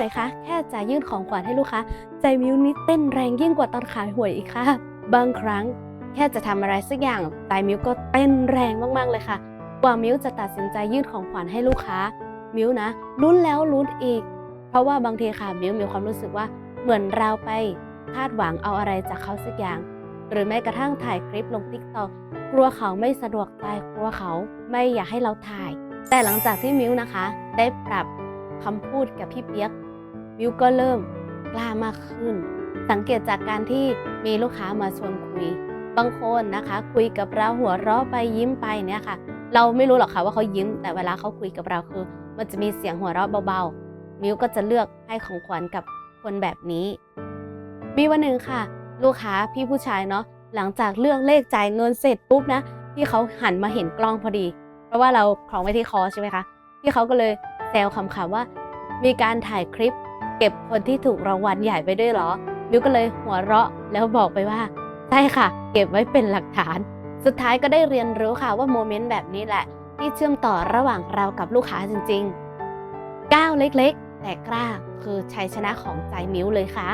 ไหมคะ แค่จะยื่นของขวัญให้ลูกค้า ใจมิ้วนี่เต้นแรงยิ่งกว่าตอนขายหวยอีกค่ะ บางครั้งแค่จะทำอะไรสักอย่างใจมิ้วก็เต้นแรงมากๆเลยค่ะ กว่ามิ้วจะตัดสินใจยื่นของขวัญให้ลูกค้า มิ้วนะลุ้นแล้วลุ้นอีก เพราะว่าบางทีค่ะมิ้วมีความรู้สึกว่าเหมือนเราไปคาดหวังเอาอะไรจากเขาสักอย่าง หรือแม้กระทั่งถ่ายคลิปลงติ๊กต็อกกลัวเขาไม่สะดวกใจกลัวเขาไม่อยากให้เราถ่าย แต่หลังจากที่มิ้วนะคะ ได้ปรับคำพูดกับพี่เปียก มิวก็เริ่มกล้ามากขึ้น สังเกตจากการที่มีลูกค้ามาชวนคุย บางคนนะคะ คุยกับเราหัวเราะไปยิ้มไปเนี่ยค่ะ เราไม่รู้หรอกค่ะว่าเขายิ้ม แต่เวลาเขาคุยกับเราคือ มันจะมีเสียงหัวเราะเบาๆ มิวก็จะเลือกให้ของขวัญกับคนแบบนี้ มีวันหนึ่งค่ะ ลูกค้าพี่ผู้ชายเนาะหลังจากเลือกเลขจ่ายเงินเสร็จปุ๊บนะพี่เขาหันมาเห็นกล้องพอดี เพราะว่าเราคล้องไว้ที่คอใช่ไหมคะพี่เขาก็เลยแซวคำๆว่า มีการถ่ายคลิป เก็บคนที่ถูกรางวัลใหญ่ไปด้วยเหรอ มิวก็เลยหัวเราะแล้วบอกไปว่า ใช่ค่ะ เก็บไว้เป็นหลักฐาน สุดท้ายก็ได้เรียนรู้ค่ะว่าโมเมนต์แบบนี้แหละ ที่เชื่อมต่อระหว่างเรากับลูกค้าจริงๆก้าวเล็กๆ แต่กล้าคือชัยชนะของใจมิวเลยค่ะ